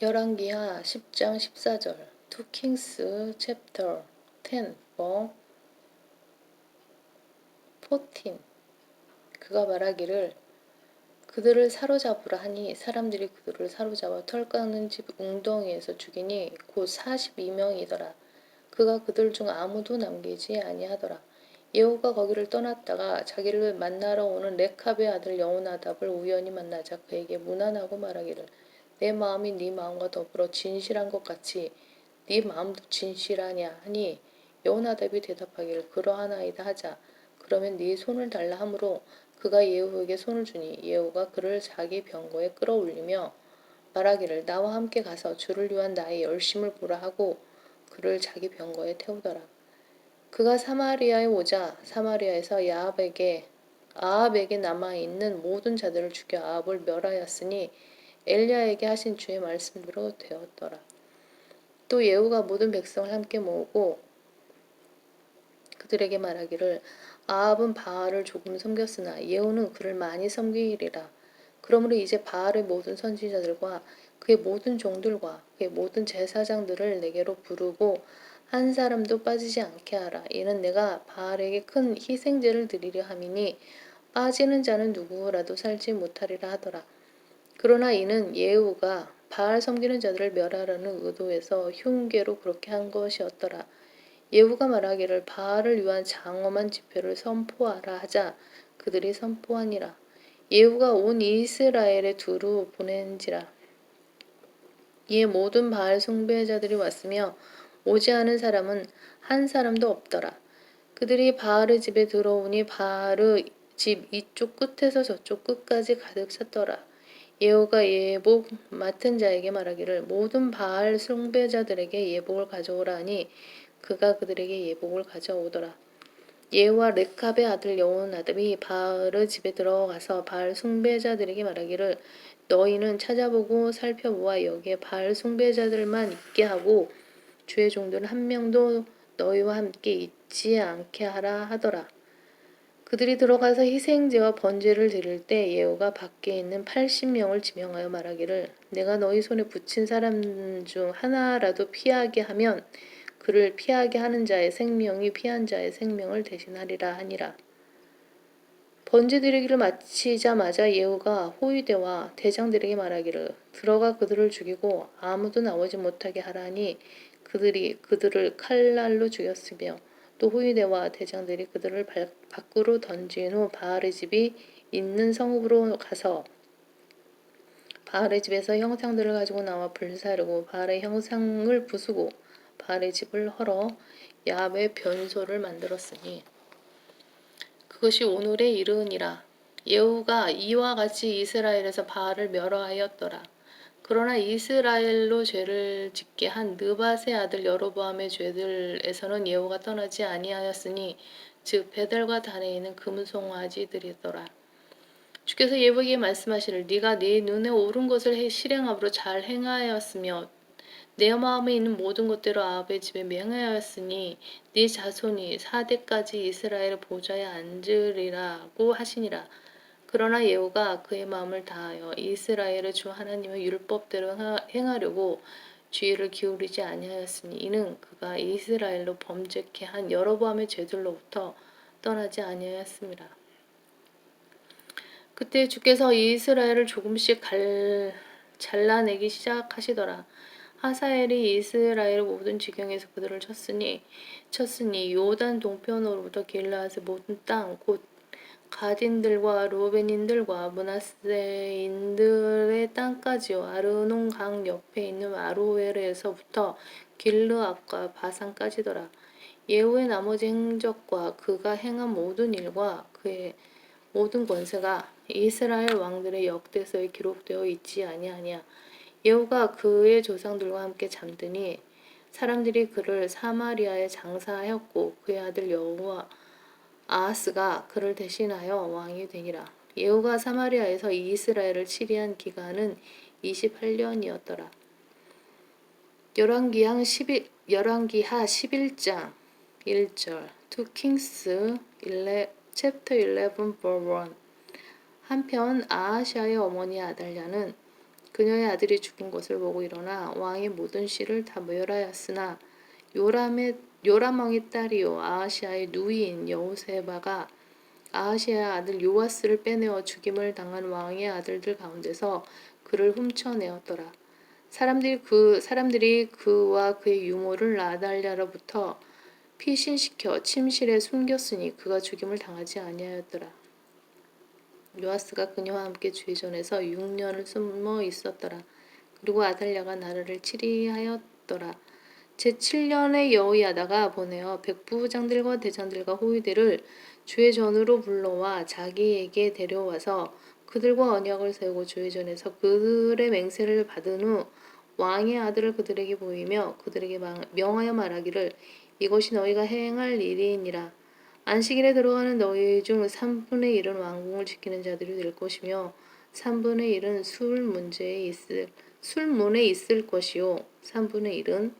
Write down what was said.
열왕기하 10장 14절 2 Kings chapter 10 verse 14 그가 말하기를 그들을 사로잡으라 하니 사람들이 그들을 사로잡아 털 깎는 집 웅덩이에서 죽이니 곧 42명이더라. 그가 그들 중 아무도 남기지 아니하더라. 예후가 거기를 떠났다가 자기를 만나러 오는 레캅의 아들 여호나답을 우연히 만나자 그에게 무난하고 말하기를 내 마음이 네 마음과 더불어 진실한 것 같이 네 마음도 진실하냐 하니 여호나답이 대답하기를 그러하나이다 하자 그러면 네 손을 달라 하므로 그가 예후에게 손을 주니 예후가 그를 자기 병거에 끌어올리며 말하기를 나와 함께 가서 주를 위한 나의 열심을 보라 하고 그를 자기 병거에 태우더라. 그가 사마리아에 오자 사마리아에서 야합에게 아합에게 남아 있는 모든 자들을 죽여 아합을 멸하였으니 엘리야에게 하신 주의 말씀대로 되었더라. 또 예후가 모든 백성을 함께 모으고 그들에게 말하기를 아합은 바알을 조금 섬겼으나 예후는 그를 많이 섬기리라. 그러므로 이제 바알의 모든 선지자들과 그의 모든 종들과 그의 모든 제사장들을 내게로 부르고 한 사람도 빠지지 않게 하라. 이는 내가 바알에게 큰 희생제를 드리려 함이니 빠지는 자는 누구라도 살지 못하리라 하더라. 그러나 이는 예후가 바알 섬기는 자들을 멸하라는 의도에서 흉계로 그렇게 한 것이었더라. 예후가 말하기를 바알을 위한 장엄한 집회를 선포하라 하자 그들이 선포하니라. 예후가 온 이스라엘에 두루 보낸지라. 이에 모든 바알 숭배자들이 왔으며 오지 않은 사람은 한 사람도 없더라. 그들이 바알의 집에 들어오니 바알의 집 이쪽 끝에서 저쪽 끝까지 가득 찼더라. 예후가 예복 맡은 자에게 말하기를 모든 바알 숭배자들에게 예복을 가져오라 하니 그가 그들에게 예복을 가져오더라. 예후와 레캅의 아들 여호나답이 바알의 집에 들어가서 바알 숭배자들에게 말하기를 너희는 찾아보고 살펴보아 여기에 바알 숭배자들만 있게 하고 주의 종들은 한 명도 너희와 함께 있지 않게 하라 하더라. 그들이 들어가서 희생제와 번제를 드릴 때 예후가 밖에 있는 80명을 지명하여 말하기를 내가 너희 손에 붙인 사람 중 하나라도 피하게 하면 그를 피하게 하는 자의 생명이 피한 자의 생명을 대신하리라 하니라. 번제 드리기를 마치자마자 예후가 호위대와 대장들에게 말하기를 들어가 그들을 죽이고 아무도 나오지 못하게 하라니 그들이 그들을 칼날로 죽였으며 또 호위대와 대장들이 그들을 밖으로 던진 후 바알의 집이 있는 성읍으로 가서 바알의 집에서 형상들을 가지고 나와 불사르고 바알의 형상을 부수고 바알의 집을 헐어 야합의 변소를 만들었으니 그것이 오늘에 이르니라 예후가 이와 같이 이스라엘에서 바알을 멸하였더라. 그러나 이스라엘로 죄를 짓게 한 느밧의 아들 여로보암의 죄들에서는 예후가 떠나지 아니하였으니 즉 베델과 단에 있는 금송아지들이더라. 주께서 예후에게 말씀하시를 네가 네 눈에 옳은 것을 실행함으로 잘 행하였으며 내 마음에 있는 모든 것대로 아합의 집에 맹하였으니 네 자손이 사대까지 이스라엘 보좌에 앉으리라고 하시니라. 그러나 예후가 그의 마음을 다하여 이스라엘의 주 하나님의 율법대로 행하려고 주의를 기울이지 아니하였으니 이는 그가 이스라엘로 범죄케 한 여러보암의 죄들로부터 떠나지 아니하였습니다. 그때 주께서 이스라엘을 조금씩 갈, 잘라내기 시작하시더라. 하사엘이 이스라엘 모든 지경에서 그들을 쳤으니 쳤으니 요단 동편으로부터 길라앗의 모든 땅 곧 가딘들과 로벤인들과 문하세인들의 땅까지요 아르논 강 옆에 있는 아로엘에서부터 길르앗과 바산까지더라. 예후의 나머지 행적과 그가 행한 모든 일과 그의 모든 권세가 이스라엘 왕들의 역대서에 기록되어 있지 아니하냐. 예후가 그의 조상들과 함께 잠드니 사람들이 그를 사마리아에 장사하였고 그의 아들 여호와 아하스가 그를 대신하여 왕이 되니라. 예후가 사마리아에서 이스라엘을 치리한 기간은 28년이었더라. 열왕기하 11 열왕기하 11장 1절 2 Kings 11 chapter 11 verse 1 한편 아하샤의 어머니 아달랴는 그녀의 아들이 죽은 것을 보고 일어나 왕의 모든 씨를 다 멸하였으나 요람의 요람 왕의 딸이요 아하시아의 누이인 여호세바가 아하시아의 아들 요아스를 빼내어 죽임을 당한 왕의 아들들 가운데서 그를 훔쳐내었더라. 사람들이 그 사람들이 그와 그의 유모를 아달랴로부터 피신시켜 침실에 숨겼으니 그가 죽임을 당하지 아니하였더라. 요아스가 그녀와 함께 주의전에서 6년을 숨어 있었더라. 그리고 아달랴가 나라를 치리하였더라. 제7년에 여호야다가 보내어 백부장들과 대장들과 호위대를 주의 전으로 불러와 자기에게 데려와서 그들과 언약을 세우고 주의 전에서 그들의 맹세를 받은 후 왕의 아들을 그들에게 보이며 그들에게 망- 명하여 말하기를 이것이 너희가 행할 일이니라. 안식일에 들어가는 너희 중 3분의 1은 왕궁을 지키는 자들이 될 것이며 3분의 1은 술 문제에 있을 술문에 있을 것이요 3분의 1은